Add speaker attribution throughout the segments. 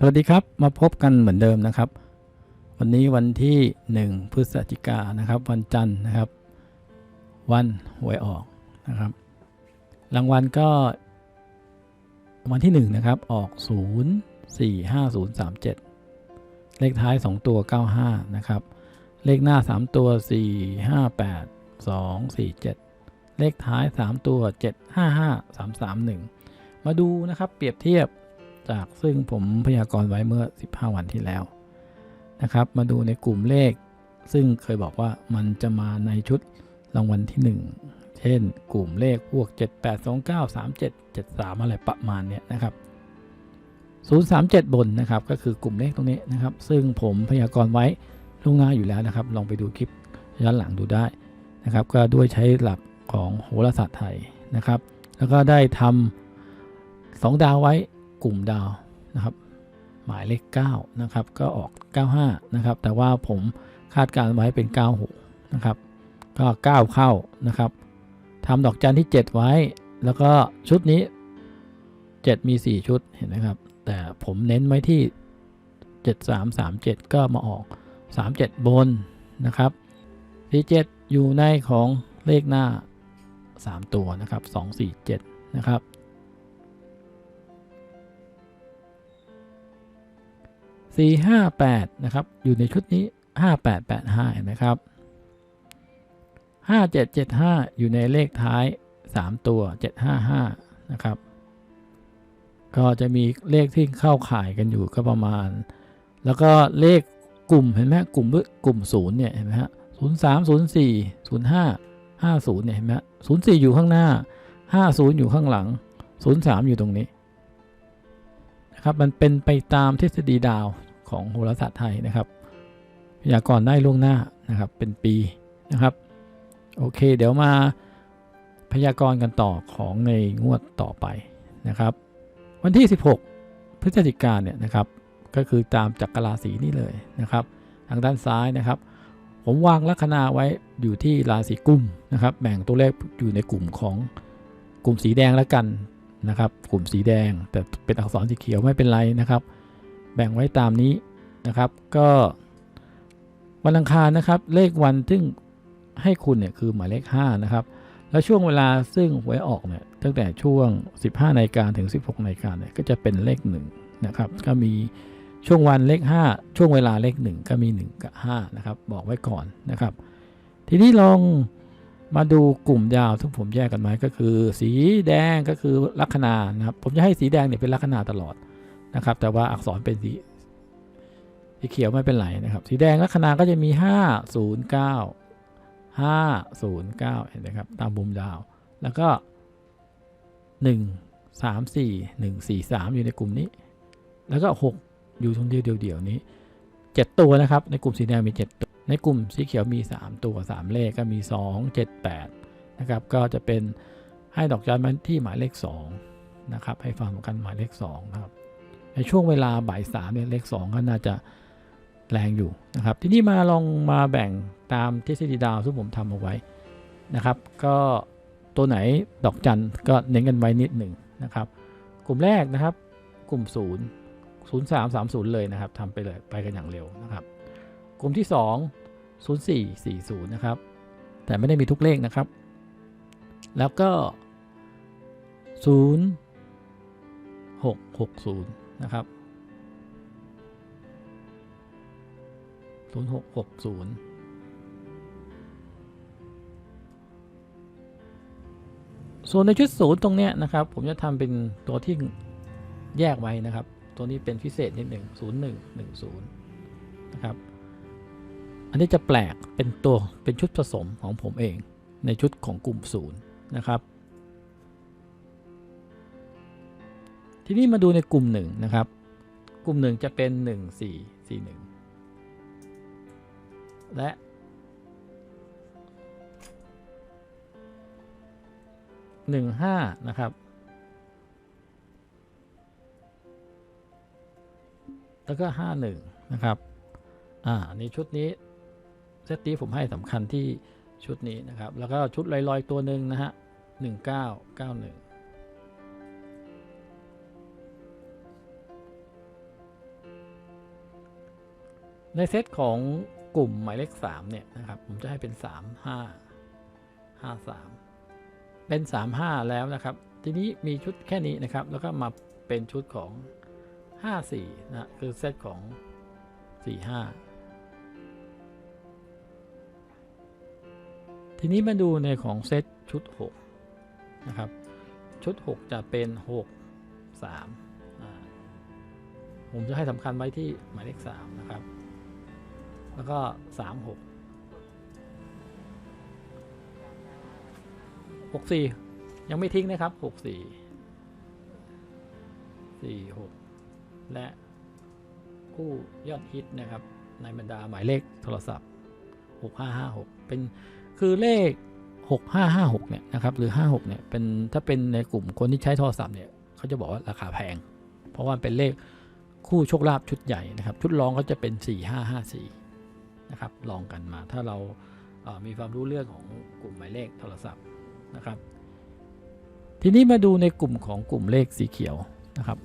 Speaker 1: สวัสดีครับมาพบกันเหมือนเดิมนะครับ วันนี้วันที่ 1 พฤศจิกายนนะครับ วันจันทร์นะครับ วันหวยออกนะครับ รางวัลก็วันที่ 1 นะครับ ออก 0 4 5 0 3 7 เลขท้าย 2 ตัว 95 นะครับ เลขหน้า 3 ตัว 4 5 8 2 4 7 เลขท้าย 3 ตัว 7 5 5 3 3 1 มาดูนะครับเปรียบเทียบ จากซึ่งผมพยากรณ์ไว้เมื่อ 15 วันที่แล้วนะครับ มาดูในกลุ่มเลข ซึ่งเคยบอกว่ามันจะมาในชุดรางวัลที่ 1 เช่น กลุ่มเลขพวก 7 8 2 9 3 7 7 3 อะไรประมาณเนี้ยนะครับ 037 บนนะครับ ก็คือกลุ่มเลขตรงนี้นะครับ ซึ่งผมพยากรณ์ไว้ล่วงหน้าอยู่แล้วนะครับ ลองไปดูคลิปย้อนหลังดูได้นะครับ ก็ด้วยใช้หลักของโหราศาสตร์ไทยนะครับ แล้วก็ได้ทำสองดาวไว้ กลุ่มดาวนะครับ หมายเลข9นะครับก็ออก 95 นะครับ แต่ว่าผมคาดการณ์ไว้เป็น 96 นะครับ ก็ 9 เข้านะครับทำดอกจันที่ 7 ไว้ แล้วก็ชุดนี้ 7 มี 4 ชุดเห็นไหมครับ แต่ผมเน้นไว้ที่ 7337 ก็มาออก 37 บนนะครับ47อยู่ในของเลขหน้า 3 ตัวนะครับ 247 นะครับ สี่ห้าแปดนะครับ อยู่ในชุดนี้ห้าแปดแปดห้าเห็นไหมครับห้าเจ็ดเจ็ดห้าอยู่ในเลขท้ายสามตัวเจ็ดห้าห้านะครับ ก็จะมีเลขที่เข้าข่ายกันอยู่ก็ประมาณ แล้วก็เลขกลุ่มเห็นไหมกลุ่มกลุ่มศูนย์เนี่ยเห็นไหมฮะศูนย์สามศูนย์สี่ศูนย์ห้าห้าศูนย์เนี่ยเห็นไหมศูนย์สี่อยู่ข้างหน้าห้าศูนย์อยู่ข้างหลังศูนย์สามอยู่ตรงนี้นะครับมันเป็นไปตามทฤษฎีดาว ของโหราศาสตร์ไทยนะครับพยากรณ์ได้ล่วงหน้านะครับเป็นปีนะครับโอเค เดี๋ยวมาพยากรณ์กันต่อของในงวดต่อไปนะครับ วันที่ 16 พฤศจิกาเนี่ยนะครับก็คือตามจักรราศีนี่เลยนะครับ ทางด้านซ้ายนะครับ ผมวางลัคนาไว้อยู่ที่ราศีกุมนะครับแบ่งตัวเลขอยู่ในกลุ่มของกลุ่มสีแดงแล้วกันนะครับ กลุ่มสีแดงแต่เป็นอักษรสีเขียวไม่เป็นไรนะครับ แบ่งไว้ตามนี้นะครับ ก็วันอังคารนะครับ เลขวันซึ่งให้คุณเนี่ยคือหมายเลข5นะครับ แล้วช่วงเวลาซึ่งหวยออกเนี่ยตั้งแต่ช่วง 15นาฬิกาถึง 16นาฬิกาเนี่ยก็จะเป็นเลข1นะครับ ก็มีช่วงวันเลข 5 ช่วงเวลาเลข 1 ก็มี 1 กับ 5 นะครับ บอกไว้ก่อนนะครับ ทีนี้ลองมาดูกลุ่มยาวซึ่ผมแยกกันไว้ก็คือ สีแดงก็คือลัคนานะครับ ผมจะให้สีแดงเนี่ยเป็นลัคนาตลอด นะครับ แต่ว่าอักษรเป็นสีสีเขียวไม่เป็นไรนะครับ สีแดงลัคนาก็จะมี 5 0 9 5 0 9 เห็นไหมครับ ตามมุมดาว แล้วก็ 1 3 4 1 4 3 อยู่ในกลุ่มนี้ แล้วก็ 6 อยู่ตรงเดียวเดียวนี้ 7 ตัวนะครับ ในกลุ่มสีแดงมี 7 ตัว ในกลุ่มสีเขียวมี 3 ตัว 3 เลขก็มี 2 7 8 นะครับ ก็จะเป็นให้ดอกจันมันที่หมายเลข 2 นะครับ ให้ฟังกันหมายเลข 2 นะครับ ในช่วงเวลาบ่ายสามเนี่ยเลข2ก็น่าจะแรงอยู่นะครับ ทีนี้มาลองมาแบ่งตามทฤษฎีดาวที่ผมทำเอาไว้นะครับ ก็ตัวไหนดอกจันก็เน้นกันไว้นิดหนึ่งนะครับ กลุ่มแรกนะครับ กลุ่ม 0 0 3 3 0 เลยนะครับทำไปเลยไปกันอย่างเร็วนะครับ กลุ่มที่ 2 0 4 4 0 นะครับ แต่ไม่ได้มีทุกเลขนะครับ แล้วก็ 0 6 6 0 นะครับ 0660ส่วนในชุดศูนย์ตรงเนี้ยนะครับ ผมจะทำเป็นตัวที่แยกไว้นะครับ ตัวนี้เป็นพิเศษนิดหนึ่งศูนย์หนึ่งหนึ่งศูนย์นะครับ อันนี้จะแปลกเป็นตัวเป็นชุดผสมของผมเองในชุดของกลุ่มศูนย์นะครับ ทีนี้มาดูในกลุ่มหนึ่งนะครับ กลุ่มหนึ่งจะเป็น 1 4 4 1 และหนึ่งห้านะครับ แล้วก็ห้าหนึ่งนะครับ อ่านี่ชุดนี้เซตตี้ผมให้สำคัญที่ชุดนี้นะครับ แล้วก็ชุดลอยๆตัวหนึ่งนะฮะหนึ่งเก้าเก้าหนึ่ง ในเซตของกลุ่มหมายเลขสามเนี่ยนะครับผมจะให้เป็นสามห้าห้าสามเป็นสามห้าแล้วนะครับ ทีนี้มีชุดแค่นี้นะครับ แล้วก็มาเป็นชุดของห้าสี่นะคือเซตของสี่ห้าทีนี้มาดูในของเซตชุดหกนะครับ ชุด 6 จะเป็น 6 3ผมจะให้สำคัญไว้ที่หมายเลข 3 นะครับ แล้วก็3 6 6 4ยังไม่ทิ้งนะครับ6 4 4 6และคู่ยอดฮิตนะครับ ในบรรดาหมายเลขโทรศัพท์ 6556 เป็นคือเลข 6556 เนี่ยนะครับหรือ 56 เนี่ยเป็นถ้าเป็นในกลุ่มคนที่ใช้โทรศัพท์เนี่ยเขาจะบอกว่าราคาแพง เพราะว่าเป็นเลขคู่โชคลาภชุดใหญ่นะครับ ชุดรองก็จะเป็น 4554 นะครับ ลองกันมาถ้าเราเอ่อมีความรู้เรื่องของกลุ่มหมายเลขโทรศัพท์นะครับ ทีนี้มาดูในกลุ่มของกลุ่มเลขสีเขียวนะครับ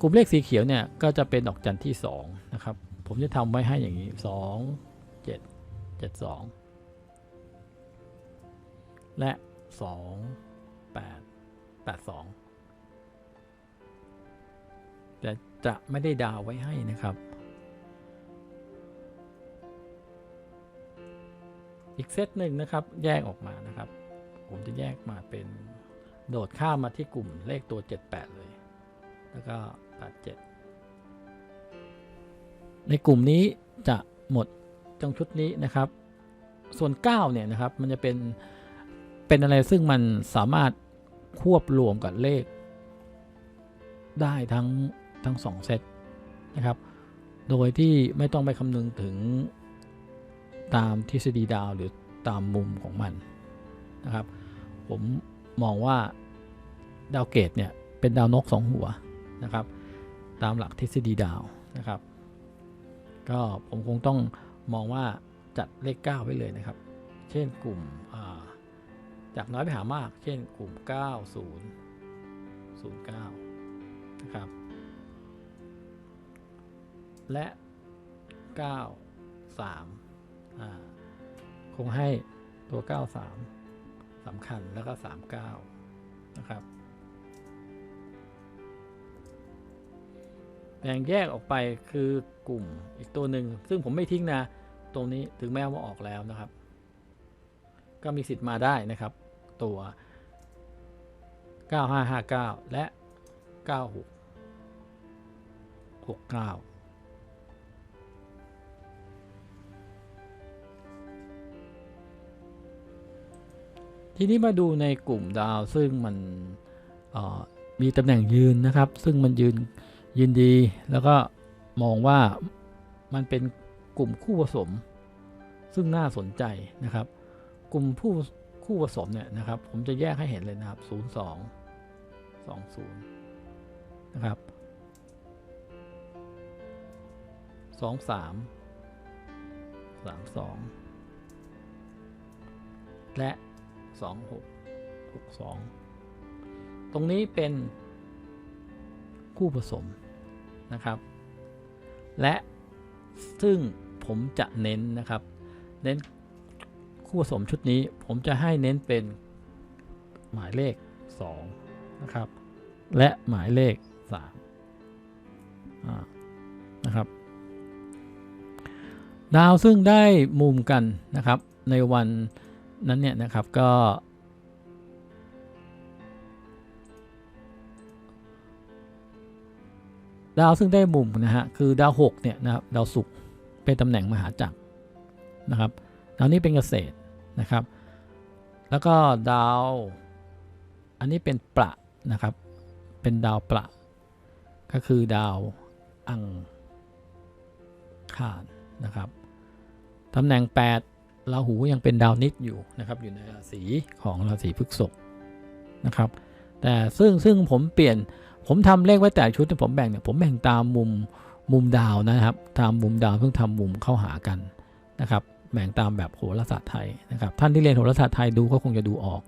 Speaker 1: กลุ่มเลขสีเขียวเนี่ยก็จะเป็นดอกจันที่2นะครับ ผมจะทำไว้ให้อย่างนี้ 2 7 7 2 และ 2 8 8 2แต่จะไม่ได้ดาวไว้ให้นะครับ อีกเซตหนึ่งนะครับ แยกออกมานะครับ ผมจะแยกมาเป็นโดดข้ามมาที่กลุ่มเลขตัว 78 เลย แล้วก็ 87 ในกลุ่มนี้จะหมดตรงชุดนี้นะครับ ส่วน 9 เนี่ยนะครับ มันจะเป็นเป็นอะไรซึ่งมันสามารถควบรวมกับเลข ได้ทั้งทั้งสองเซตนะครับ โดยที่ไม่ต้องไปคำนึงถึง ตามทฤษฎีดาวหรือตามมุมของมันนะครับ ผมมองว่าดาวเกตเนี่ยเป็นดาวนกสองหัวนะครับ ตามหลักทฤษฎีดาวนะครับ ก็ผมคงต้องมองว่าจัดเลข 9 ไว้เลยนะครับ เช่นกลุ่มาจากน้อยไปหามาก เช่นกลุ่ม 90 09นะครับและ 93อ่า คงให้ตัว 93สำคัญแล้วก็ 39 นะครับ แบ่งแยกออกไปคือกลุ่มอีกตัวหนึ่ง ซึ่งผมไม่ทิ้งนะ ตรงนี้ถึงแม้ว่าออกแล้วนะครับ ก็มีสิทธิ์มาได้นะครับ ตัว 9559 และ 9669 ทีนี้มาดูในกลุ่มดาวซึ่งมันมีตำแหน่งยืนนะครับ ซึ่งมันยืนยืนดี แล้วก็มองว่ามันเป็นกลุ่มคู่ผสม ซึ่งน่าสนใจนะครับ กลุ่มผู้คู่ผสมเนี่ยนะครับ ผมจะแยกให้เห็นเลยนะครับ 02 20 นะครับ 23 32 และ 26 62ตรงนี้เป็นคู่ผสมนะครับ และซึ่งผมจะเน้นนะครับ เน้นคู่ผสมชุดนี้ผมจะให้เน้นเป็นหมายเลข2นะครับ และหมายเลข3อ่านะครับ ดาวซึ่งได้มุมกันนะครับในวัน นั้นเนี่ยนะครับก็ ดาวซึ่งได้มุมนะฮะคือดาว6เนี่ยนะครับดาวศุกร์เป็นตำแหน่งมหาจักรนะครับดาวนี้เป็นเกษตรนะครับ แล้วก็ดาว อันนี้เป็นประนะครับ เป็นดาวประ ก็คือดาวอังคารนะครับตำแหน่ง 8 ราหูยังเป็นดาวนิดอยู่นะครับอยู่ในราศีของราศีพฤษภนะครับ แต่ซึ่งซึ่งผมเปลี่ยนผมทำเลขไว้แต่ชุดที่ผมแบ่งเนี่ยผมแบ่งตามมุมมุมดาวนะครับตามมุมดาวเพิ่งทำมุมเข้าหากันนะครับแบ่งตามแบบโหราศาสตร์ไทยนะครับ ท่านที่เรียนโหราศาสตร์ไทยดูก็คงจะดูออก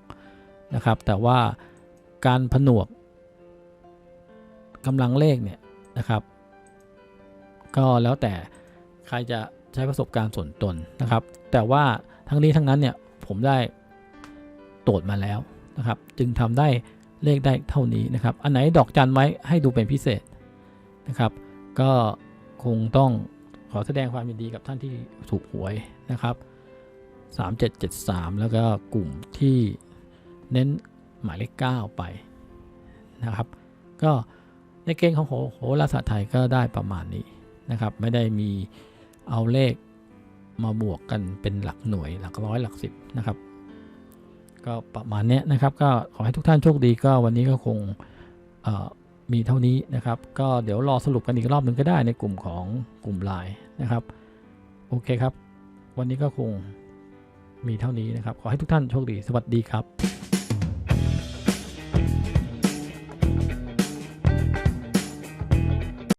Speaker 1: นะครับ แต่ว่าการผนวกกำลังเลขเนี่ยนะครับ ก็แล้วแต่ใครจะ ช้ประสบการณ์ส่วนตนนะครับ แต่ว่าทั้งนี้ทั้งนั้นเนี่ยผมได้ตรวจมาแล้วนะครับ จึงทำได้เลขได้เท่านี้นะครับ อันไหนดอกจันไว้ให้ดูเป็นพิเศษนะครับ ก็คงต้องขอแสดงความยินดีกับท่านที่ถูกหวยนะครับ 3773 แล้วก็กลุ่มที่เน้นหมายเลข 9 ไปนะครับ ก็ในเกณฑ์ของโหราศาสตร์ไทยก็ได้ประมาณนี้นะครับ ไม่ได้มี เอาเลขมาบวกกันเป็นหลักหน่วยหลักร้อยหลักสิบนะครับ ก็ประมาณนี้นะครับ ก็ขอให้ทุกท่านโชคดีก็วันนี้ก็คงมีเท่านี้นะครับ ก็เดี๋ยวรอสรุปกันอีกรอบหนึ่งก็ได้ในกลุ่มของกลุ่มไลน์นะครับ โอเคครับ วันนี้ก็คงมีเท่านี้นะครับ ขอให้ทุกท่านโชคดี สวัสดีครับ